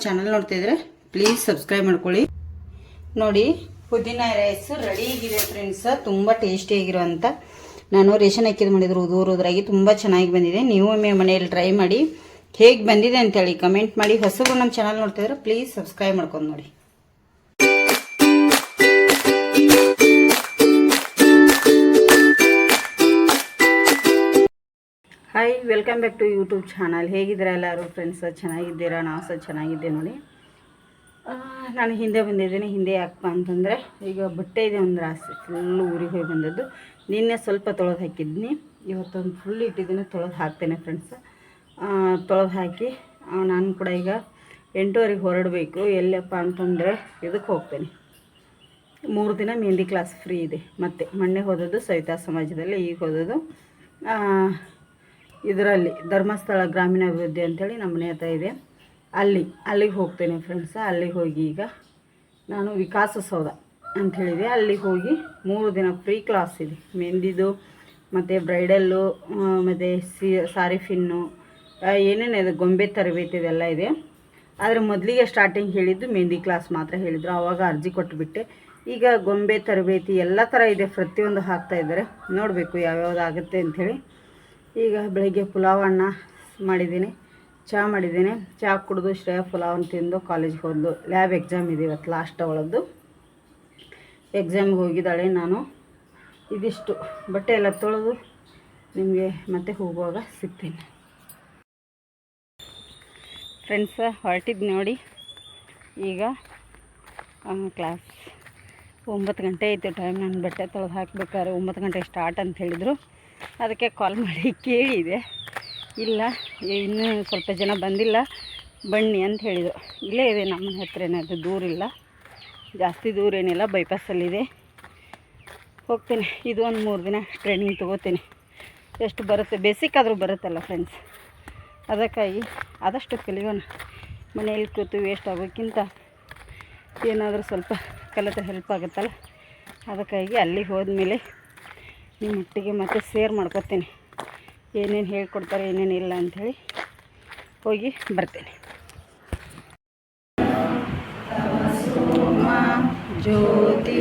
Channel ನೋಡ್ತಿದ್ರೆ please subscribe ಮಾಡ್ಕೊಳ್ಳಿ. ನೋಡಿ, ಪುದೀನ ರೈಸ್ ರೆಡಿ ಆಗಿದೆ ಫ್ರೆಂಡ್ಸ್ ತುಂಬ ಟೇಸ್ಟಿಯಾಗಿರುವಂಥ ನಾನು ರೇಷನ್ ಹಾಕಿದ್ ಮಾಡಿದ್ರು ಉದುರು ಉದ್ರಾಗಿ ತುಂಬ ಚೆನ್ನಾಗಿ ಬಂದಿದೆ. ನೀವು ಒಮ್ಮೆ ಮನೆಯಲ್ಲಿ ಟ್ರೈ ಮಾಡಿ ಹೇಗೆ ಬಂದಿದೆ ಅಂತೇಳಿ ಕಮೆಂಟ್ ಮಾಡಿ. ಹೊಸಬ್ರು ನಮ್ಮ ಚಾನಲ್ ನೋಡ್ತಿದ್ರೆ ಪ್ಲೀಸ್ ಸಬ್ಸ್ಕ್ರೈಬ್ ಮಾಡ್ಕೊಂಡು ನೋಡಿ. Hi welcome back to YouTube channel ಹೇಗಿದ್ದೀರಾ ಎಲ್ಲರೂ? ಫ್ರೆಂಡ್ಸ್ ಚೆನ್ನಾಗಿದ್ದೀರಾ? ನಾವು ಸಹ ಚೆನ್ನಾಗಿದ್ದೆ ನೋಡಿ. ನಾನು ಹಿಂದೆ ಬಂದಿದ್ದೀನಿ. ಹಿಂದೆ ಯಾಕಪ್ಪ ಅಂತಂದರೆ, ಈಗ ಬಟ್ಟೆ ಇದೆ ಒಂದು ರಾಸಿ ಫುಲ್ಲು ಊರಿಗೆ ಹೋಗಿ ಬಂದದ್ದು. ನಿನ್ನೆ ಸ್ವಲ್ಪ ತೊಳೆದು ಹಾಕಿದ್ನಿ. ಇವತ್ತೊಂದು ಫುಲ್ ಇಟ್ಟಿದ್ದೀನಿ. ತೊಳೆದು ಹಾಕ್ತೇನೆ ಫ್ರೆಂಡ್ಸ್ ತೊಳೆದು ಹಾಕಿ ನಾನು ಕೂಡ ಈಗ ಎಂಟೂವರೆಗೆ ಹೊರಡಬೇಕು. ಎಲ್ಲಪ್ಪ ಅಂತಂದರೆ ಇದಕ್ಕೆ ಹೋಗ್ತೇನೆ. ಮೂರು ದಿನ ಮೆಹಂದಿ ಕ್ಲಾಸ್ ಫ್ರೀ ಇದೆ. ಮತ್ತೆ ಮೊನ್ನೆ ಹೋದದ್ದು ಸವಿತಾ ಸಮಾಜದಲ್ಲಿ, ಈಗ ಹೋದದ್ದು ಇದರಲ್ಲಿ ಧರ್ಮಸ್ಥಳ ಗ್ರಾಮೀಣಾಭಿವೃದ್ಧಿ ಅಂತೇಳಿ ನಮ್ಮ ಮನೆ ಹತ್ರ ಇದೆ. ಅಲ್ಲಿ, ಅಲ್ಲಿಗೆ ಹೋಗ್ತೇನೆ ಫ್ರೆಂಡ್ಸ ಅಲ್ಲಿಗೆ ಹೋಗಿ ಈಗ ನಾನು ವಿಕಾಸಸೌಧ ಅಂತ ಹೇಳಿದೆ. ಅಲ್ಲಿಗೆ ಹೋಗಿ ಮೂರು ದಿನ ಫ್ರೀ ಕ್ಲಾಸ್ ಇದೆ. ಮೆಹಂದಿದು, ಮತ್ತು ಬ್ರೈಡಲ್ಲು ಮತ್ತು ಸಿ ಸಾರಿ ಫಿನ್ನು ಏನೇನು ಇದೆ, ಗೊಂಬೆ ತರಬೇತಿ ಇದೆಲ್ಲ ಇದೆ. ಆದರೆ ಮೊದಲಿಗೆ ಸ್ಟಾರ್ಟಿಂಗ್ ಹೇಳಿದ್ದು ಮೆಹಂದಿ ಕ್ಲಾಸ್ ಮಾತ್ರ ಹೇಳಿದರು. ಆವಾಗ ಅರ್ಜಿ ಕೊಟ್ಟುಬಿಟ್ಟೆ ಈಗ ಗೊಂಬೆ ತರಬೇತಿ ಎಲ್ಲ ಥರ ಇದೆ. ಪ್ರತಿಯೊಂದು ಹಾಕ್ತಾ ಇದ್ದಾರೆ. ನೋಡಬೇಕು ಯಾವ್ಯಾವ್ದು ಆಗುತ್ತೆ ಅಂಥೇಳಿ ಈಗ ಬೆಳಗ್ಗೆ ಪುಲಾವ್ ಅನ್ನ ಮಾಡಿದ್ದೀನಿ. ಚಹಾ ಮಾಡಿದ್ದೀನಿ. ಚಹಾ ಕುಡಿದು ಶ್ರೇಯಾ ಪುಲಾವ್ ತಿಂದು ಕಾಲೇಜ್ಗೆ ಹೋದ್ಲು ಲ್ಯಾಬ್ ಎಕ್ಸಾಮ್ ಇದೆ ಇವತ್ತು ಲಾಸ್ಟ್ ಅವಳದ್ದು. ಎಕ್ಸಾಮ್ಗೆ ಹೋಗಿದ್ದಾಳೆ ನಾನು. ಇದಿಷ್ಟು. ಬಟ್ಟೆ ಎಲ್ಲ ತೊಳೆದು ನಿಮಗೆ ಮತ್ತೆ ಹೋಗುವಾಗ ಸಿಗ್ತೀನಿ. ಫ್ರೆಂಡ್ಸ ಹೊರಟಿದ್ದು ನೋಡಿ. ಈಗ ಕ್ಲಾಸ್ ಒಂಬತ್ತು ಗಂಟೆ ಆಯಿತು. ಟೈಮ್ ನಾನು ಬಟ್ಟೆ ತೊಳೆದು ಹಾಕ್ಬೇಕಾದ್ರೆ ಒಂಬತ್ತು ಗಂಟೆ ಸ್ಟಾರ್ಟ್ ಅಂತ ಹೇಳಿದರು. ಅದಕ್ಕೆ ಕಾಲ್ ಮಾಡಿ ಕೇಳಿದೆ. ಇಲ್ಲ ಇನ್ನೂ ಸ್ವಲ್ಪ ಜನ ಬಂದಿಲ್ಲ, ಬನ್ನಿ ಅಂತ ಹೇಳಿದರು. ಇಲ್ಲೇ ಇದೆ ನಮ್ಮ ಹತ್ರನೇ, ಅದು ದೂರ ಇಲ್ಲ. ಜಾಸ್ತಿ ದೂರ ಏನಿಲ್ಲ ಬೈಪಾಸಲ್ಲಿದೆ ಹೋಗ್ತೀನಿ, ಇದು ಒಂದು ಮೂರು ದಿನ ಟ್ರೈನಿಂಗ್ ತೊಗೋತೀನಿ. ಎಷ್ಟು ಬರುತ್ತೆ ಬೇಸಿಕ್ ಆದರೂ ಬರುತ್ತಲ್ಲ ಫ್ರೆಂಡ್ಸ್ ಅದಕ್ಕಾಗಿ ಆದಷ್ಟು ಕಲಿಯೋಣ. ಮನೆಯಲ್ಲಿ ಕೂತು ವೇಸ್ಟ್ ಆಗೋಕ್ಕಿಂತ ಏನಾದರೂ ಸ್ವಲ್ಪ ಕಲಿತ ಹೆಲ್ಪ್ ಆಗುತ್ತಲ್ಲ? ಅದಕ್ಕಾಗಿ ಅಲ್ಲಿಗೆ ಹೋದ್ಮೇಲೆ ನಿಮ್ಮೊಟ್ಟಿಗೆ ಮತ್ತೆ ಸೇರ್ ಮಾಡ್ಕೊತೀನಿ. ಏನೇನು ಹೇಳ್ಕೊಡ್ತಾರೆ, ಏನೇನು ಇಲ್ಲ ಅಂಥೇಳಿ ಹೋಗಿ ಬರ್ತೇನೆ. ಜ್ಯೋತಿ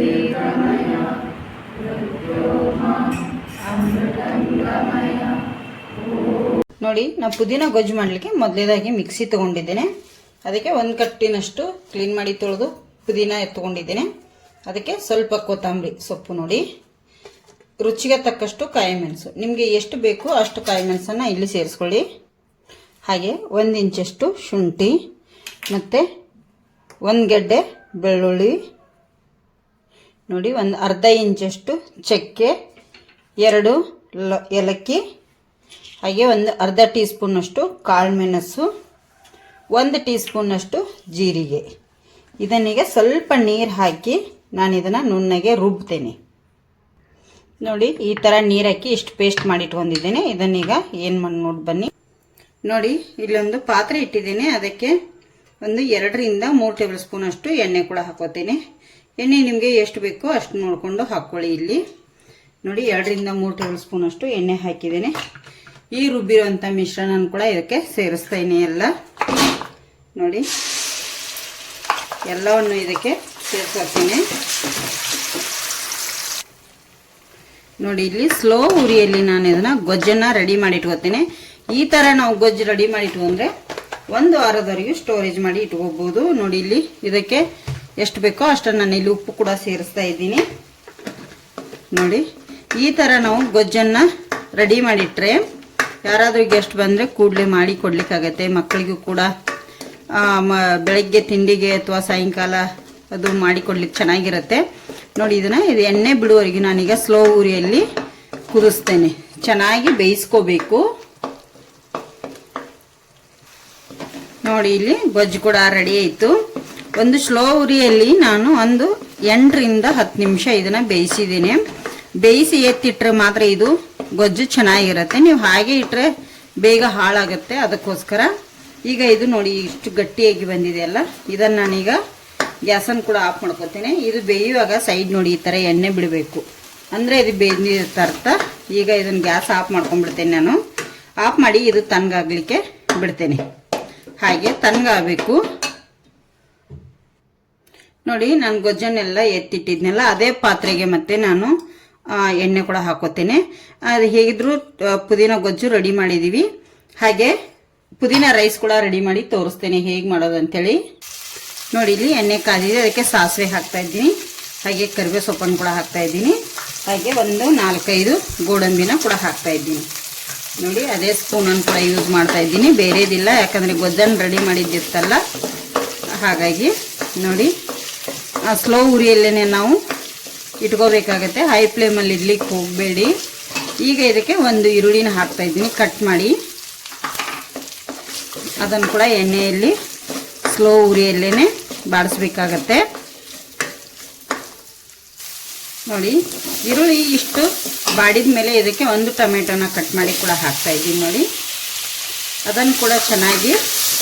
ನೋಡಿ, ನಾವು ಪುದೀನ ಗೊಜ್ಜು ಮಾಡಲಿಕ್ಕೆ ಮೊದಲೇದಾಗಿ ಮಿಕ್ಸಿ ತೊಗೊಂಡಿದ್ದೇನೆ. ಅದಕ್ಕೆ ಒಂದು ಕಟ್ಟಿನಷ್ಟು ಕ್ಲೀನ್ ಮಾಡಿ ತೊಳೆದು ಪುದೀನ ಎತ್ಕೊಂಡಿದ್ದೇನೆ. ಅದಕ್ಕೆ ಸ್ವಲ್ಪ ಕೊತ್ತಂಬರಿ ಸೊಪ್ಪು ನೋಡಿ. ರುಚಿಗೆ ತಕ್ಕಷ್ಟು ಕಾಯಿ ಮೆಣಸು. ನಿಮಗೆ ಎಷ್ಟು ಬೇಕು ಅಷ್ಟು ಕಾಯಿ ಮೆಣಸನ್ನು ಇಲ್ಲಿ ಸೇರಿಸ್ಕೊಳ್ಳಿ. ಹಾಗೆ ಒಂದು ಇಂಚಷ್ಟು ಶುಂಠಿ, ಮತ್ತು ಒಂದು ಗೆಡ್ಡೆ ಬೆಳ್ಳುಳ್ಳಿ. ನೋಡಿ, ಒಂದು ಅರ್ಧ ಇಂಚಷ್ಟು ಚಕ್ಕೆ, ಎರಡು ಲ, ಏಲಕ್ಕಿ, ಹಾಗೆ ಒಂದು ಅರ್ಧ ಟೀ ಸ್ಪೂನಷ್ಟು ಕಾಳು ಮೆಣಸು, ಒಂದು ಟೀ ಸ್ಪೂನಷ್ಟು ಜೀರಿಗೆ. ಇದನ್ನೀಗ ಸ್ವಲ್ಪ ನೀರು ಹಾಕಿ ನಾನು ಇದನ್ನು ನುಣ್ಣಗೆ ರುಬ್ತೇನೆ. ನೋಡಿ, ಈ ಥರ ನೀರು ಹಾಕಿ ಇಷ್ಟು ಪೇಸ್ಟ್ ಮಾಡಿ ಇಟ್ಕೊಂಡಿದ್ದೇನೆ ಇದನ್ನೀಗ ಏನು ಮಾಡಿ, ನೋಡಿ ಬನ್ನಿ. ನೋಡಿ, ಇಲ್ಲೊಂದು ಪಾತ್ರೆ ಇಟ್ಟಿದ್ದೀನಿ. ಅದಕ್ಕೆ ಒಂದು ಎರಡರಿಂದ ಮೂರು ಟೇಬಲ್ ಸ್ಪೂನ್ ಅಷ್ಟು ಎಣ್ಣೆ ಕೂಡ ಹಾಕೋತೀನಿ. ಎಣ್ಣೆ ನಿಮಗೆ ಎಷ್ಟು ಬೇಕೋ ಅಷ್ಟು ನೋಡಿಕೊಂಡು ಹಾಕ್ಕೊಳ್ಳಿ ಇಲ್ಲಿ. ನೋಡಿ, ಎರಡರಿಂದ ಮೂರು ಟೇಬಲ್ ಸ್ಪೂನ್ ಅಷ್ಟು ಎಣ್ಣೆ ಹಾಕಿದ್ದೇನೆ. ಈ ರುಬ್ಬಿರುವಂಥ ಮಿಶ್ರಣ ಕೂಡ ಇದಕ್ಕೆ ಸೇರಿಸ್ತೀನಿ ಎಲ್ಲ. ನೋಡಿ, ಎಲ್ಲವನ್ನು ಇದಕ್ಕೆ ಸೇರಿಸ್ತೀನಿ ನೋಡಿ, ಇಲ್ಲಿ ಸ್ಲೋ ಉರಿಯಲ್ಲಿ ನಾನು ಇದನ್ನ ಗೊಜ್ಜನ್ನು ರೆಡಿ ಮಾಡಿ ಇಟ್ಕೋತೀನಿ ಈ ಥರ ನಾವು ಗೊಜ್ಜು ರೆಡಿ ಮಾಡಿ ಇಟ್ಕೊಂಡ್ರೆ ಒಂದು ವಾರದವರೆಗೂ ಸ್ಟೋರೇಜ್ ಮಾಡಿ ಇಟ್ಕೋಬೋದು. ನೋಡಿ, ಇಲ್ಲಿ ಇದಕ್ಕೆ ಎಷ್ಟು ಬೇಕೋ ಅಷ್ಟನ್ನು ನಾನು ಇಲ್ಲಿ ಉಪ್ಪು ಕೂಡ ಸೇರಿಸ್ತಾ ಇದ್ದೀನಿ. ನೋಡಿ, ಈ ಥರ ನಾವು ಗೊಜ್ಜನ್ನು ರೆಡಿ ಮಾಡಿಟ್ರೆ ಯಾರಾದರೂ ಗೆಸ್ಟ್ ಬಂದರೆ ಕೂಡಲೇ ಮಾಡಿ ಕೊಡ್ಲಿಕ್ಕಾಗತ್ತೆ. ಮಕ್ಕಳಿಗೂ ಕೂಡ ಬೆಳಗ್ಗೆ ತಿಂಡಿಗೆ ಅಥವಾ ಸಾಯಂಕಾಲ ಅದು ಮಾಡಿ ಕೊಡ್ಲಿಕ್ಕೆ ಚೆನ್ನಾಗಿರುತ್ತೆ. ನೋಡಿ ಇದನ್ನ, ಇದು ಎಣ್ಣೆ ಬಿಡುವವರೆಗೆ ನಾನೀಗ ಸ್ಲೋ ಉರಿಯಲ್ಲಿ ಕುದಿಸ್ತೇನೆ. ಚೆನ್ನಾಗಿ ಬೇಯಿಸ್ಕೋಬೇಕು. ನೋಡಿ ಇಲ್ಲಿ ಗೊಜ್ಜು ಕೂಡ ರೆಡಿ ಆಯಿತು. ಒಂದು ಸ್ಲೋ ಉರಿಯಲ್ಲಿ ನಾನು ಒಂದು ಎಂಟರಿಂದ ಹತ್ತು ನಿಮಿಷ ಇದನ್ನು ಬೇಯಿಸಿದ್ದೀನಿ. ಬೇಯಿಸಿ ಎತ್ತಿಟ್ರೆ ಮಾತ್ರ ಇದು ಗೊಜ್ಜು ಚೆನ್ನಾಗಿರುತ್ತೆ. ನೀವು ಹಾಗೆ ಇಟ್ಟರೆ ಬೇಗ ಹಾಳಾಗುತ್ತೆ. ಅದಕ್ಕೋಸ್ಕರ ಈಗ ಇದು ನೋಡಿ ಇಷ್ಟು ಗಟ್ಟಿಯಾಗಿ ಬಂದಿದೆ ಅಲ್ಲ. ಇದನ್ನು ನಾನೀಗ ಗ್ಯಾಸನ್ನು ಕೂಡ ಆಫ್ ಮಾಡ್ಕೊತೀನಿ ಇದು ಬೇಯುವಾಗ ಸೈಡ್ ನೋಡಿ ಈ ಥರ ಎಣ್ಣೆ ಬಿಡಬೇಕು. ಅಂದರೆ ಇದು ಬೇಯ್ದಿರ್ತ ಈಗ ಇದನ್ನು ಗ್ಯಾಸ್ ಆಫ್ ಮಾಡ್ಕೊಂಡ್ಬಿಡ್ತೇನೆ ನಾನು. ಆಫ್ ಮಾಡಿ ಇದು ತಣ್ಣಗಾಗಲಿಕ್ಕೆ ಬಿಡ್ತೇನೆ. ಹಾಗೆ ತಣ್ಣಗಾಗಬೇಕು. ನೋಡಿ, ನಾನು ಗೊಜ್ಜನ್ನೆಲ್ಲ ಎತ್ತಿಟ್ಟಿದ್ನೆಲ್ಲ, ಅದೇ ಪಾತ್ರೆಗೆ ಮತ್ತೆ ನಾನು ಎಣ್ಣೆ ಕೂಡ ಹಾಕೋತೇನೆ. ಅದು ಹೇಗಿದ್ರು ಪುದೀನ ಗೊಜ್ಜು ರೆಡಿ ಮಾಡಿದ್ದೀವಿ ಹಾಗೆ ಪುದೀನ ರೈಸ್ ಕೂಡ ರೆಡಿ ಮಾಡಿ ತೋರಿಸ್ತೇನೆ ಹೇಗೆ ಮಾಡೋದು ಅಂತೇಳಿ ನೋಡಿ, ಇಲ್ಲಿ ಎಣ್ಣೆ ಕಾದಿದೆ ಅದಕ್ಕೆ ಸಾಸಿವೆ ಹಾಕ್ತಾ ಇದ್ದೀನಿ. ಹಾಗೆ ಕರಿಬೇವು ಸೊಪ್ಪನ್ನು ಕೂಡ ಹಾಕ್ತಾ ಇದ್ದೀನಿ. ಹಾಗೆ ಒಂದು ನಾಲ್ಕೈದು ಗೋಡಂಬಿನ ಕೂಡ ಹಾಕ್ತಾ ಇದ್ದೀನಿ. ನೋಡಿ, ಅದೇ ಸ್ಪೂನನ್ನು ಕೂಡ ಯೂಸ್ ಮಾಡ್ತಾ ಇದ್ದೀನಿ. ಬೇರೆದಿಲ್ಲ, ಯಾಕಂದರೆ ಗೊಜ್ಜನ್ನು ರೆಡಿ ಮಾಡಿದ್ದಿರ್ತಲ್ಲ ಹಾಗಾಗಿ, ನೋಡಿ ಸ್ಲೋ ಉರಿಯಲ್ಲೇ ನಾವು ಇಟ್ಕೋಬೇಕಾಗತ್ತೆ. ಹೈ ಫ್ಲೇಮಲ್ಲಿ ಇಡ್ಲಿಕ್ಕೆ ಹೋಗಬೇಡಿ. ಈಗ ಇದಕ್ಕೆ ಒಂದು ಈರುಳ್ಳಿನ ಹಾಕ್ತಾ ಇದ್ದೀನಿ. ಕಟ್ ಮಾಡಿ. ಅದನ್ನು ಕೂಡ ಎಣ್ಣೆಯಲ್ಲಿ ಸ್ಲೋ ಉರಿಯಲ್ಲೇ ಬಾಡಿಸ್ಬೇಕಾಗತ್ತೆ. ನೋಡಿ, ಈರುಳ್ಳಿ ಇಷ್ಟು ಬಾಡಿದ ಮೇಲೆ ಇದಕ್ಕೆ ಒಂದು ಟೊಮೆಟೊನ ಕಟ್ ಮಾಡಿ ಕೂಡ ಹಾಕ್ತಾ ಇದ್ದೀನಿ ನೋಡಿ. ಅದನ್ನು ಕೂಡ ಚೆನ್ನಾಗಿ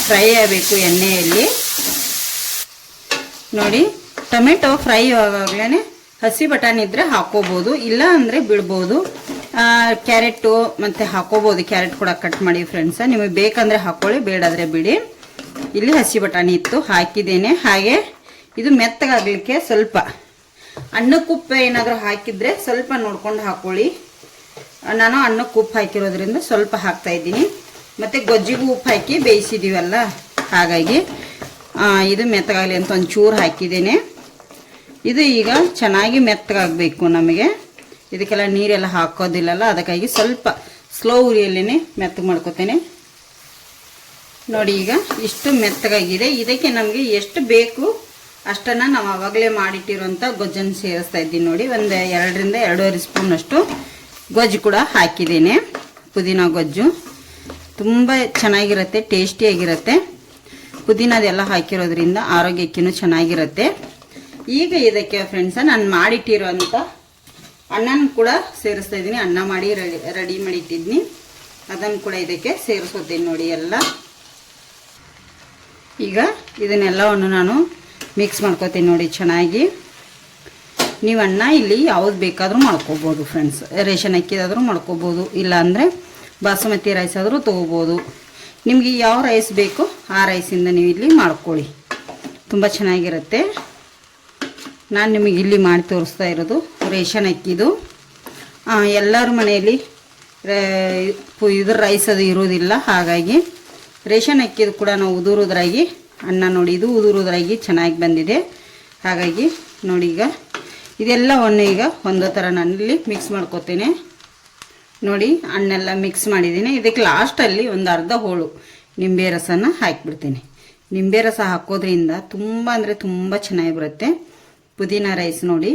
ಫ್ರೈ ಆಗಬೇಕು ಎಣ್ಣೆಯಲ್ಲಿ. ನೋಡಿ, ಟೊಮೆಟೊ ಫ್ರೈ ಆವಾಗಲೇ ಹಸಿ ಬಟಾಣಿ ಇದ್ದರೆ ಹಾಕೋಬೋದು, ಇಲ್ಲ ಅಂದರೆ ಬಿಡ್ಬೋದು. ಕ್ಯಾರೆಟು ಮತ್ತು ಹಾಕೋಬೋದು, ಕ್ಯಾರೆಟ್ ಕೂಡ ಕಟ್ ಮಾಡಿ ಫ್ರೆಂಡ್ಸ ನಿಮಗೆ ಬೇಕಂದರೆ ಹಾಕೊಳ್ಳಿ, ಬೇಡಾದರೆ ಬಿಡಿ. ಇಲ್ಲಿ ಹಸಿ ಬಟಾಣಿ ಇತ್ತು, ಹಾಕಿದ್ದೇನೆ. ಹಾಗೆ ಇದು ಮೆತ್ತಗಾಗಲಿಕ್ಕೆ ಸ್ವಲ್ಪ ಅನ್ನಕ್ಕುಪ್ಪು ಏನಾದರೂ ಹಾಕಿದರೆ ಸ್ವಲ್ಪ ನೋಡ್ಕೊಂಡು ಹಾಕೊಳ್ಳಿ. ನಾನು ಅನ್ನಕ್ಕೆ ಉಪ್ಪು ಹಾಕಿರೋದ್ರಿಂದ ಸ್ವಲ್ಪ ಹಾಕ್ತಾ ಇದ್ದೀನಿ. ಮತ್ತು ಗೊಜ್ಜಿಗೂ ಉಪ್ಪು ಹಾಕಿ ಬೇಯಿಸಿದ್ದೀವಲ್ಲ ಹಾಗಾಗಿ ಇದು ಮೆತ್ತಗಾಗಲಿ ಅಂತ ಒಂದು ಚೂರು ಹಾಕಿದ್ದೇನೆ. ಇದು ಈಗ ಚೆನ್ನಾಗಿ ಮೆತ್ತಗಾಗಬೇಕು ನಮಗೆ. ಇದಕ್ಕೆಲ್ಲ ನೀರೆಲ್ಲ ಹಾಕೋದಿಲ್ಲಲ್ಲ, ಅದಕ್ಕಾಗಿ ಸ್ವಲ್ಪ ಸ್ಲೋ ಉರಿಯಲ್ಲೇ ಮೆತ್ತಗೆ ಮಾಡ್ಕೊತೇನೆ. ನೋಡಿ ಈಗ ಇಷ್ಟು ಮೆತ್ತಗಾಗಿದೆ. ಇದಕ್ಕೆ ನಮಗೆ ಎಷ್ಟು ಬೇಕು ಅಷ್ಟನ್ನು ನಾವು ಆವಾಗಲೇ ಮಾಡಿಟ್ಟಿರುವಂಥ ಗೊಜ್ಜನ್ನು ಸೇರಿಸ್ತಾ ಇದ್ದೀನಿ ನೋಡಿ. ಒಂದು ಎರಡರಿಂದ ಎರಡೂವರೆ ಸ್ಪೂನಷ್ಟು ಗೊಜ್ಜು ಕೂಡ ಹಾಕಿದ್ದೀನಿ. ಪುದೀನ ಗೊಜ್ಜು ತುಂಬ ಚೆನ್ನಾಗಿರುತ್ತೆ, ಟೇಸ್ಟಿಯಾಗಿರುತ್ತೆ. ಪುದೀನದೆಲ್ಲ ಹಾಕಿರೋದ್ರಿಂದ ಆರೋಗ್ಯಕ್ಕೂ ಚೆನ್ನಾಗಿರುತ್ತೆ. ಈಗ ಇದಕ್ಕೆ ಫ್ರೆಂಡ್ಸ ನಾನು ಮಾಡಿಟ್ಟಿರುವಂಥ ಅನ್ನನ ಕೂಡ ಸೇರಿಸ್ತಾ ಇದ್ದೀನಿ. ಅನ್ನ ಮಾಡಿ ರೆಡಿ ರೆಡಿ ಮಾಡಿಟ್ಟಿದ್ದೀನಿ. ಅದನ್ನು ಕೂಡ ಇದಕ್ಕೆ ಸೇರಿಸೋದೇನು ನೋಡಿ ಎಲ್ಲ. ಈಗ ಇದನ್ನೆಲ್ಲವನ್ನು ನಾನು ಮಿಕ್ಸ್ ಮಾಡ್ಕೊತೀನಿ ನೋಡಿ ಚೆನ್ನಾಗಿ. ನೀವು ಅನ್ನ ಇಲ್ಲಿ ಯಾವ್ದು ಬೇಕಾದರೂ ಮಾಡ್ಕೋಬೋದು ಫ್ರೆಂಡ್ಸ್ ರೇಷನ್ ಅಕ್ಕಿದಾದರೂ ಮಾಡ್ಕೋಬೋದು, ಇಲ್ಲಾಂದರೆ ಬಾಸುಮತಿ ರೈಸ್ ಆದರೂ ತೊಗೋಬೋದು. ನಿಮಗೆ ಯಾವ ರೈಸ್ ಬೇಕು ಆ ರೈಸಿಂದ ನೀವು ಇಲ್ಲಿ ಮಾಡ್ಕೊಳ್ಳಿ. ತುಂಬ ಚೆನ್ನಾಗಿರುತ್ತೆ. ನಾನು ನಿಮಗೆ ಇಲ್ಲಿ ಮಾಡಿ ತೋರಿಸ್ತಾ ಇರೋದು ರೇಷನ್ ಅಕ್ಕಿದು. ಎಲ್ಲರ ಮನೆಯಲ್ಲಿ ಇದ್ರ ರೈಸ್ ಅದು ಇರೋದಿಲ್ಲ, ಹಾಗಾಗಿ ರೇಷನ್ ಅಕ್ಕಿದು ಕೂಡ ನಾವು ಉದುರುದ್ರಾಗಿ, ಅನ್ನ ನೋಡಿ ಇದು ಉದುರುದ್ರಾಗಿ ಚೆನ್ನಾಗಿ ಬಂದಿದೆ. ಹಾಗಾಗಿ ನೋಡಿ ಈಗ ಇದೆಲ್ಲವನ್ನು ಈಗ ಒಂದೇ ಥರ ನಾನಿಲ್ಲಿ ಮಿಕ್ಸ್ ಮಾಡ್ಕೋತೇನೆ. ನೋಡಿ ಹಣ್ಣೆಲ್ಲ ಮಿಕ್ಸ್ ಮಾಡಿದ್ದೀನಿ. ಇದಕ್ಕೆ ಲಾಸ್ಟಲ್ಲಿ ಒಂದು ಅರ್ಧ ಹೋಳು ನಿಂಬೆ ರಸನ ಹಾಕಿಬಿಡ್ತೀನಿ. ನಿಂಬೆ ರಸ ಹಾಕೋದ್ರಿಂದ ತುಂಬ ಅಂದರೆ ತುಂಬ ಚೆನ್ನಾಗಿ ಬರುತ್ತೆ. ಪುದೀನ ರೈಸ್ ನೋಡಿ.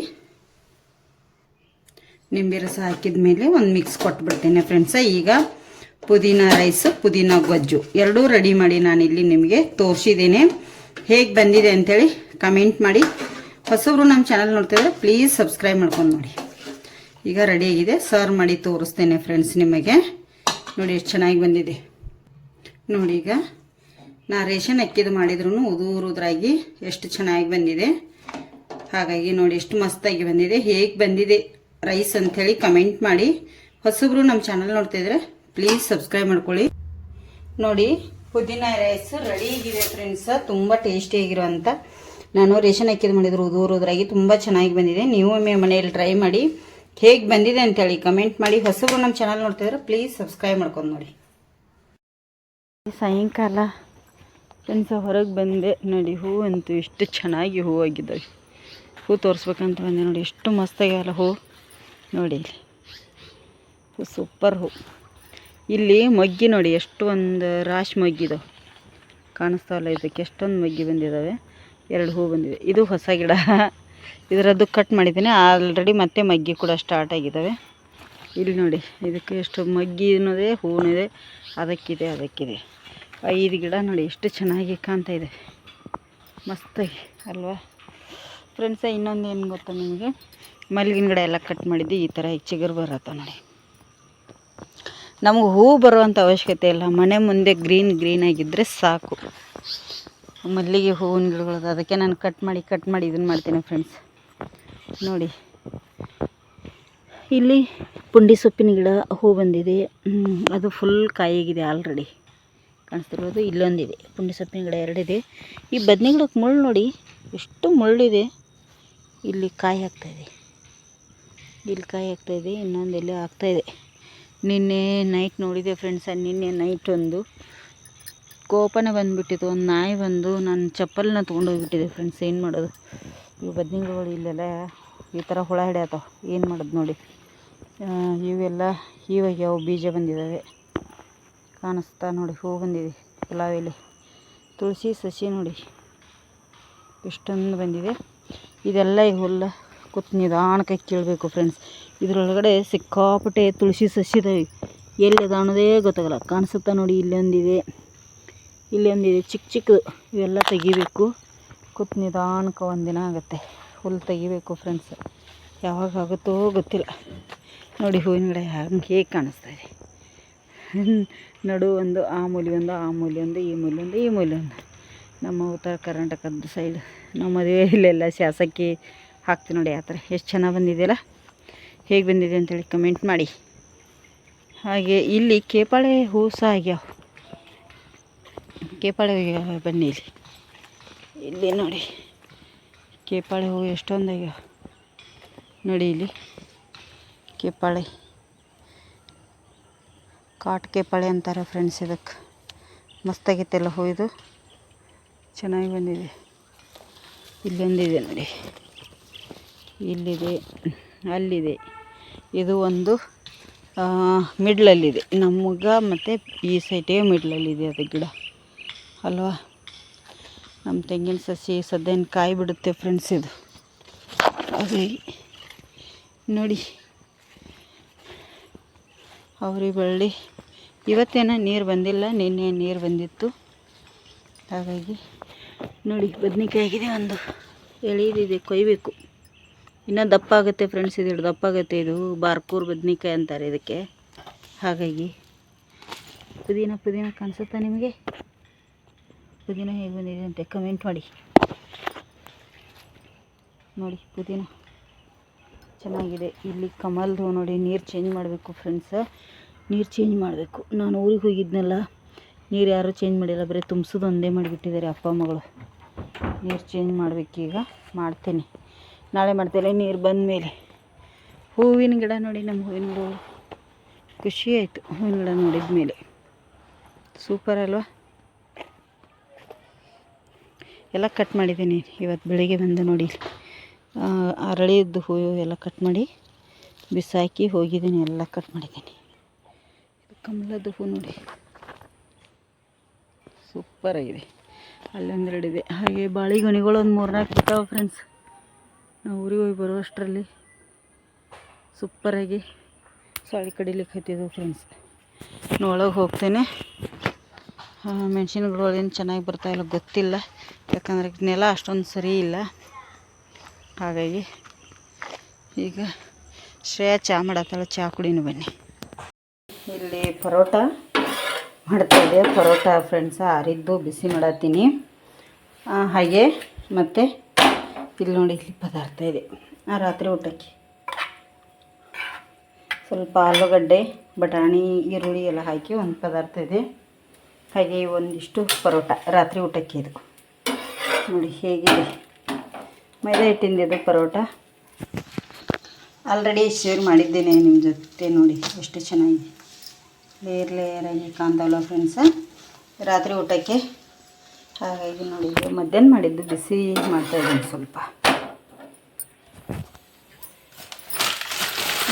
ನಿಂಬೆ ರಸ ಹಾಕಿದ ಮೇಲೆ ಒಂದು ಮಿಕ್ಸ್ ಕೊಟ್ಬಿಡ್ತೇನೆ ಫ್ರೆಂಡ್ಸ ಈಗ ಪುದೀನ ರೈಸ್, ಪುದೀನ ಗೊಜ್ಜು. ಎರಡೂ ರೆಡಿ ಮಾಡಿ ನಾನಿಲ್ಲಿ ನಿಮಗೆ ತೋರಿಸಿದ್ದೀನಿ ಹೇಗೆ ಬಂದಿದೆ ಅಂಥೇಳಿ ಕಮೆಂಟ್ ಮಾಡಿ. ಹೊಸಬ್ರು ನಮ್ಮ ಚಾನಲ್ ನೋಡ್ತಿದ್ರೆ ಪ್ಲೀಸ್ ಸಬ್ಸ್ಕ್ರೈಬ್ ಮಾಡ್ಕೊಂಡು ನೋಡಿ. ಈಗ ರೆಡಿಯಾಗಿದೆ ಸರ್ವ್ ಮಾಡಿ ತೋರಿಸ್ತೇನೆ ಫ್ರೆಂಡ್ಸ್ ನಿಮಗೆ. ನೋಡಿ ಎಷ್ಟು ಚೆನ್ನಾಗಿ ಬಂದಿದೆ. ನೋಡಿ ಈಗ ನಾ ರೇಷನ್ ಅಕ್ಕಿದು ಮಾಡಿದ್ರು ಉದುರುದ್ರಾಗಿ ಎಷ್ಟು ಚೆನ್ನಾಗಿ ಬಂದಿದೆ. ಹಾಗಾಗಿ ನೋಡಿ ಎಷ್ಟು ಮಸ್ತಾಗಿ ಬಂದಿದೆ. ಹೇಗೆ ಬಂದಿದೆ ರೈಸ್ ಅಂಥೇಳಿ ಕಮೆಂಟ್ ಮಾಡಿ. ಹೊಸಬ್ರು ನಮ್ಮ ಚಾನಲ್ ನೋಡ್ತಿದ್ರೆ ಪ್ಲೀಸ್ ಸಬ್ಸ್ಕ್ರೈಬ್ ಮಾಡ್ಕೊಳ್ಳಿ. ನೋಡಿ, ಪುದೀನ ರೈಸ್ ರೆಡಿ ಆಗಿದೆ ಫ್ರೆಂಡ್ಸ್ ತುಂಬ ಟೇಸ್ಟಿಯಾಗಿರುವಂಥ ನಾನು ರೇಷನ್ ಹಾಕಿದ್ದು ಮಾಡಿದ್ರು ಉದುರುದ್ರಾಗಿ ತುಂಬ ಚೆನ್ನಾಗಿ ಬಂದಿದೆ. ನೀವು ಒಮ್ಮೆ ಮನೆಯಲ್ಲಿ ಟ್ರೈ ಮಾಡಿ, ಹೇಗೆ ಬಂದಿದೆ ಅಂತೇಳಿ ಕಮೆಂಟ್ ಮಾಡಿ. ಹೊಸಬ್ರು ನಮ್ಮ ಚಾನಲ್ ನೋಡ್ತಿದ್ರೆ ಪ್ಲೀಸ್ ಸಬ್ಸ್ಕ್ರೈಬ್ ಮಾಡ್ಕೊಂಡು ನೋಡಿ. ಸಾಯಂಕಾಲ ಫ್ರೆಂಡ್ಸ ಹೊರಗೆ ಬಂದೆ. ನೋಡಿ, ಹೂ ಅಂತೂ ಎಷ್ಟು ಚೆನ್ನಾಗಿ ಹೂ ಆಗಿದ್ದಾವೆ ಹೂ ತೋರಿಸ್ಬೇಕಂತ ಬಂದೆ ನೋಡಿ. ಎಷ್ಟು ಮಸ್ತಾಗ್ಯಾವಲ್ಲ ಹೂ. ನೋಡಿ ಸೂಪರ್ ಹೂ. ಇಲ್ಲಿ ಮೊಗ್ಗಿ ನೋಡಿ ಎಷ್ಟು ಒಂದು ರಾಶಿ ಮೊಗ್ಗಿದಾವೆ ಕಾಣಿಸ್ತಾವಲ್ಲ ಇದಕ್ಕೆ. ಎಷ್ಟೊಂದು ಮಗ್ಗಿ ಬಂದಿದ್ದಾವೆ ಎರಡು ಹೂ ಬಂದಿದೆ ಇದು ಹೊಸ ಗಿಡ. ಇದರದ್ದು ಕಟ್ ಮಾಡಿದ್ದೀನಿ. ಆಲ್ರೆಡಿ ಮತ್ತೆ ಮಗ್ಗಿ ಕೂಡ ಸ್ಟಾರ್ಟ್ ಆಗಿದ್ದಾವೆ ಇಲ್ಲಿ ನೋಡಿ, ಇದಕ್ಕೆ ಎಷ್ಟು ಮಗ್ಗಿ ಅನ್ನೋದೇ ಹೂವಿದೆ ಅದಕ್ಕಿದೆ ಅದಕ್ಕಿದೆ. ಐದು ಗಿಡ ನೋಡಿ, ಎಷ್ಟು ಚೆನ್ನಾಗಿ ಕಾಣ್ತಾ ಇದೆ. ಮಸ್ತಾಗಿ ಅಲ್ವಾ? ಫ್ರೆಂಡ್ಸ ಇನ್ನೊಂದು ಏನು ಗೊತ್ತಾ ನಿಮಗೆ? ಮಲ್ಲಿಗಿನ ಗಿಡ ಎಲ್ಲ ಕಟ್ ಮಾಡಿದ್ದು ಈ ಥರ ಚಿಗುರು ಬರತ್ತ ನೋಡಿ. ನಮಗೆ ಹೂ ಬರುವಂಥ ಅವಶ್ಯಕತೆ ಇಲ್ಲ. ಮನೆ ಮುಂದೆ ಗ್ರೀನ್ ಗ್ರೀನ್ ಆಗಿದ್ದರೆ ಸಾಕು. ಮಲ್ಲಿಗೆ ಹೂವಿನ ಗಿಡಗಳು ಅದಕ್ಕೆ ನಾನು ಕಟ್ ಮಾಡಿ ಕಟ್ ಮಾಡಿ ಇದನ್ನು ಮಾಡ್ತೀನಿ ಫ್ರೆಂಡ್ಸ್ ನೋಡಿ. ಇಲ್ಲಿ ಪುಂಡಿ ಸೊಪ್ಪಿನ ಗಿಡ, ಹೂ ಬಂದಿದೆ. ಅದು ಫುಲ್ ಕಾಯಿಗಿದೆ ಆಲ್ರೆಡಿ ಕಾಣಿಸ್ತಿರ್ಬೋದು ಇಲ್ಲೊಂದಿದೆ. ಪುಂಡಿ ಸೊಪ್ಪಿನ ಗಿಡ ಎರಡಿದೆ. ಈ ಬದನೆ ಗಿಡಕ್ಕೆ ಮುಳ್ಳು ನೋಡಿ, ಎಷ್ಟು ಮುಳ್ಳಿದೆ. ಇಲ್ಲಿ ಕಾಯಿ ಆಗ್ತಾಯಿದೆ ಇಲ್ಲಿ ಕಾಯಿ ಆಗ್ತಾಯಿದೆ ಇನ್ನೊಂದು ಎಲ್ಲಿ ಆಗ್ತಾಯಿದೆ ನಿನ್ನೆ ನೈಟ್ ನೋಡಿದೆ ಫ್ರೆಂಡ್ಸ ನಿನ್ನೆ ನೈಟ್ ಒಂದು ಕೋಪನ ಬಂದುಬಿಟ್ಟಿತ್ತು. ಒಂದು ನಾಯಿ ಬಂದು ನನ್ನ ಚಪ್ಪಲನ್ನ ತೊಗೊಂಡೋಗ್ಬಿಟ್ಟಿದೆ ಫ್ರೆಂಡ್ಸ್ ಏನು ಮಾಡೋದು? ಇವು ಬದ್ನಿಗಳು ಇಲ್ಲೆಲ್ಲ ಈ ಥರ ಹುಳ ಹಿಡಿಯತ್ತವ, ಏನು ಮಾಡೋದು ನೋಡಿ? ಇವೆಲ್ಲ ಇವಾಗ ಯಾವ ಬೀಜ ಬಂದಿದ್ದಾವೆ ಕಾಣಿಸ್ತಾ ನೋಡಿ, ಹೂ ಬಂದಿದೆ ಪಲಾವಿಲಿ ತುಳಸಿ, ಸಸಿ ನೋಡಿ, ಎಷ್ಟೊಂದು ಬಂದಿದೆ. ಇದೆಲ್ಲ ಈ ಹುಲ್ಲ ಕೂತು ನಿಧಾನಕ್ಕೆ ಕೇಳಬೇಕು ಫ್ರೆಂಡ್ಸ್ ಇದರೊಳಗಡೆ ಸಿಕ್ಕಾಪಟ್ಟೆ ತುಳಸಿ ಸಸಿ ಇದಾವೆ. ಎಲ್ಲಿ ಇದೆ ಅನ್ನೋದೇ ಗೊತ್ತಾಗಲ್ಲ. ಕಾಣಿಸುತ್ತಾ ನೋಡಿ ಇಲ್ಲೊಂದಿದೆ ಇಲ್ಲೊಂದಿದೆ ಚಿಕ್ಕ ಚಿಕ್ಕದು. ಇವೆಲ್ಲ ತೆಗಿಬೇಕು. ಕೂತು ನಿಧಾನಕ್ಕೆ ಒಂದಿನ ಆಗುತ್ತೆ. ಹುಲ್ಲು ತೆಗಿಬೇಕು ಫ್ರೆಂಡ್ಸ್ ಯಾವಾಗ ಆಗುತ್ತೋ ಗೊತ್ತಿಲ್ಲ. ನೋಡಿ ಹೂವಿನ ಗಿಡ ಹಂಗೆ ಹೇಗೆ ಕಾಣಿಸ್ತಾ ಇದೆ. ನಡು ಒಂದು, ಆ ಮೂಲೆ ಒಂದು, ಆ ಮೂಲೆ ಒಂದು, ಈ ಮೂಲೆ ಒಂದು, ಈ ಮೂಲೆ ಒಂದು. ನಮ್ಮ ಉತ್ತರ ಕರ್ನಾಟಕದ ಸೈಡ್ ನಮ್ಮ ಮದುವೆ ಇಲ್ಲೆಲ್ಲ ಶಾಸಕಿ ಹಾಕ್ತೀವಿ ನೋಡಿ ಆ ಥರ. ಎಷ್ಟು ಚೆನ್ನಾಗಿ ಬಂದಿದೆಯಲ್ಲ. ಹೇಗೆ ಬಂದಿದೆ ಅಂತೇಳಿ ಕಮೆಂಟ್ ಮಾಡಿ. ಹಾಗೆ ಇಲ್ಲಿ ಕೇಪಾಳೆ ಹೂ ಸಹ ಆಗ್ಯಾವ. ಕೇಪಾಳೆ ಹೂವು ಬನ್ನಿ ಇಲ್ಲಿ. ಇಲ್ಲಿ ನೋಡಿ. ಕೇಪಾಳೆ ಹೂವು ಎಷ್ಟೊಂದು ಆಗ್ಯಾವ. ನೋಡಿ ಇಲ್ಲಿ. ಕೇಪಾಳೆ. ಕಾಟ್ ಕೇಪಾಳೆ ಅಂತಾರೆ ಫ್ರೆಂಡ್ಸ್ ಇದಕ್ಕೆ ಮಸ್ತಾಗಿತ್ತೆಲ್ಲ ಹೂ ಇದು. ಚೆನ್ನಾಗಿ ಬಂದಿದೆ. ಇಲ್ಲೊಂದಿದೆ ನೋಡಿ. ಇಲ್ಲಿದೆ. ಅಲ್ಲಿದೆ. ಇದು ಒಂದು ಮಿಡ್ಲಲ್ಲಿದೆ. ನಮ್ಗೆ ಮತ್ತು ಈ ಸೈಟೇ ಮಿಡ್ಲಲ್ಲಿದೆ ಅದು ಗಿಡ. ಅಲ್ವಾ? ನಮ್ಮ ತೆಂಗಿನ ಸಸಿ ಸದ್ಯನ ಕಾಯಿ ಬಿಡುತ್ತೆ ಫ್ರೆಂಡ್ಸ್ ಇದು. ಹಾಗಾಗಿ ನೋಡಿ. ಅವ್ರಿ ಬಳ್ಳಿ ಇವತ್ತೇನೋ ನೀರು ಬಂದಿಲ್ಲ, ನಿನ್ನೆ ನೀರು ಬಂದಿತ್ತು. ಹಾಗಾಗಿ ನೋಡಿ, ಬದ್ನಿಕಾಯಿ ಆಗಿದೆ ಒಂದು ಎಳೆದಿದೆ, ಕೊಯ್ಬೇಕು. ಇನ್ನೂ ದಪ್ಪ ಆಗುತ್ತೆ ಫ್ರೆಂಡ್ಸ್ ಇದು, ದಪ್ಪ ಆಗುತ್ತೆ ಇದು. ಬಾರ್ಕೂರ್ ಬದ್ನಿಕಾಯಿ ಅಂತಾರೆ ಇದಕ್ಕೆ. ಹಾಗಾಗಿ ಪುದೀನ ಪುದೀನ ಕಾಣಿಸುತ್ತಾ ನಿಮಗೆ? ಪುದೀನ ಹೇಗೆ ಬಂದಿದೆ ಅಂತ ಕಮೆಂಟ್ ಮಾಡಿ. ನೋಡಿ, ಪುದೀನ ಚೆನ್ನಾಗಿದೆ. ಇಲ್ಲಿ ಕಮಲ್ದು ನೋಡಿ, ನೀರು ಚೇಂಜ್ ಮಾಡಬೇಕು ಫ್ರೆಂಡ್ಸ್ ನೀರು ಚೇಂಜ್ ಮಾಡಬೇಕು. ನಾನು ಊರಿಗೆ ಹೋಗಿದ್ನಲ್ಲ, ನೀರು ಯಾರೂ ಚೇಂಜ್ ಮಾಡಿಲ್ಲ. ಬರೀ ತುಂಬಿಸೋದು ಒಂದೇ ಮಾಡಿಬಿಟ್ಟಿದ್ದಾರೆ ಅಪ್ಪ ಮಗಳು ನೀರು ಚೇಂಜ್ ಮಾಡಬೇಕೀಗ. ಮಾಡ್ತೇನೆ. ನಾಳೆ ಮಾಡ್ತೇನೆ ನೀರು ಬಂದ ಮೇಲೆ. ಹೂವಿನ ಗಿಡ ನೋಡಿ ನಮ್ಮ ಹೂವಿನ ಗಿಡ ಖುಷಿ ಆಯಿತು ಹೂವಿನ ಗಿಡ ನೋಡಿದ ಮೇಲೆ. ಸೂಪರ್ ಅಲ್ವಾ? ಎಲ್ಲ ಕಟ್ ಮಾಡಿದ್ದೀನಿ. ಇವತ್ತು ಬೆಳಿಗ್ಗೆ ಬಂದು ನೋಡಿ. ಅರಳಿದ್ದು ಹೂವು ಎಲ್ಲ ಕಟ್ ಮಾಡಿ ಬಿಸಾಕಿ ಹೋಗಿದ್ದೀನಿ. ಎಲ್ಲ ಕಟ್ ಮಾಡಿದ್ದೀನಿ. ಕಮಲದ ಹೂ ನೋಡಿ. ಸೂಪರ್ ಆಗಿದೆ. ಅಲ್ಲೊಂದೆರಡಿದೆ. ಹಾಗೆ ಬಾಳೆಗೊನೆಗಳು ಒಂದು ಮೂರ್ನಾಲ್ಕು ಇರ್ತಾವೆ ಫ್ರೆಂಡ್ಸ್ ನಾವು ಊರಿಗೆ ಹೋಗಿ ಬರೋ ಅಷ್ಟರಲ್ಲಿ ಸೂಪರಾಗಿ ಸಾಳಿ ಕಡಿಲಿಕ್ಕೆ ಹತ್ತಿದ್ದವು ಫ್ರೆಂಡ್ಸ್ ಒಳಗೆ ಹೋಗ್ತೇನೆ. ಮೆಣಸಿನ ಗಿಡಗಳು ಏನು ಚೆನ್ನಾಗಿ ಬರ್ತಾಯಿಲ್ಲ ಗೊತ್ತಿಲ್ಲ. ಯಾಕಂದರೆ ನೆಲ ಅಷ್ಟೊಂದು ಸರಿ ಇಲ್ಲ. ಹಾಗಾಗಿ ಈಗ ಶ್ರೇಯಾ ಚಹಾ ಮಾಡತ್ತಾಳೆ ಚಹಾ ಕುಡಿನು ಬನ್ನಿ. ಇಲ್ಲಿ ಪರೋಟ ಮಾಡ್ತಾಯಿದ್ದೆ ಪರೋಟ ಫ್ರೆಂಡ್ಸ ಆರಿದ್ದು ಬಿಸಿ ಮಾಡತ್ತೀನಿ ಹಾಗೆ ಮತ್ತು ಇಲ್ಲಿ ನೋಡಿ ಇಲ್ಲಿ ಪದಾರ್ಥ ಇದೆ. ಆ ರಾತ್ರಿ ಊಟಕ್ಕೆ. ಸ್ವಲ್ಪ ಆಲೂಗಡ್ಡೆ, ಬಟಾಣಿ, ಈರುಳ್ಳಿ ಎಲ್ಲ ಹಾಕಿ ಒಂದು ಪದಾರ್ಥ ಇದೆ. ಹಾಗೆ ಒಂದಿಷ್ಟು ಪರೋಟ. ರಾತ್ರಿ ಊಟಕ್ಕೆ ಇದು. ನೋಡಿ ಹೇಗಿದೆ. ಮೈದಾ ಹಿಟ್ಟಿಂದ ಇದು ಪರೋಟ. ಆಲ್ರೆಡಿ ಶೇರ್ ಮಾಡಿದ್ದೇನೆ ನಿಮ್ಮ ಜೊತೆ ನೋಡಿ ಎಷ್ಟು ಚೆನ್ನಾಗಿ ಲೇರ್ ಲೇಯರಾಗಿ ಕಾಣ್ತಾವಲ್ಲ ಫ್ರೆಂಡ್ಸ ರಾತ್ರಿ ಊಟಕ್ಕೆ ಹಾಗಾಗಿ ನೋಡಿ ಮಧ್ಯಾಹ್ನ ಮಾಡಿದ್ದು ಬಿಸಿ ಮಾಡ್ತಾ ಇದ್ದೀನಿ ಸ್ವಲ್ಪ.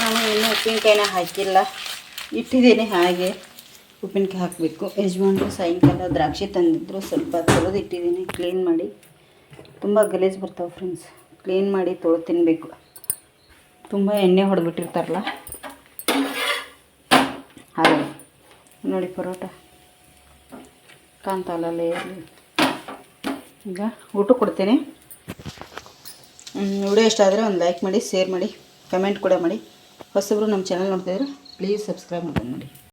ನಾನು ಇನ್ನೂ ಉಪ್ಪಿನಕಾಯಿನ ಹಾಕಿಲ್ಲ. ಇಟ್ಟಿದ್ದೀನಿ ಹಾಗೆ. ಉಪ್ಪಿನಕಾಯಿ ಹಾಕಬೇಕು. ಯಜಮಾನ್ರು ಸಾಯಂಕಾಲ ದ್ರಾಕ್ಷಿ ತಂದಿದ್ದರು ಸ್ವಲ್ಪ ತೊಳೆದು ಇಟ್ಟಿದ್ದೀನಿ. ಕ್ಲೀನ್ ಮಾಡಿ. ತುಂಬ ಗಲೀಜು ಬರ್ತಾವೆ ಫ್ರೆಂಡ್ಸ್ ಕ್ಲೀನ್ ಮಾಡಿ ತೊಳೆದು ತಿನ್ನಬೇಕು ತುಂಬ ಎಣ್ಣೆ ಹೊಡೆದ್ಬಿಟ್ಟಿರ್ತಾರಲ್ಲ? ಹಾಗೆ. ನೋಡಿ ಪರೋಟ. ಕಾಣ್ತಾವಲ್ಲ ಲೇಯರ್ಲಿ ಈಗ ಊಟ ಕೊಡ್ತೀನಿ. ವಿಡಿಯೋ ಇಷ್ಟ ಆದರೆ ಒಂದು ಲೈಕ್ ಮಾಡಿ ಶೇರ್ ಮಾಡಿ ಕಮೆಂಟ್ ಕೂಡ ಮಾಡಿ. ಹೊಸಬ್ರು ನಮ್ಮ ಚಾನಲ್ ನೋಡ್ತಿದ್ರೆ ಪ್ಲೀಸ್ ಸಬ್ಸ್ಕ್ರೈಬ್ ಮಾಡ್ಕೊಂಡು ನೋಡಿ.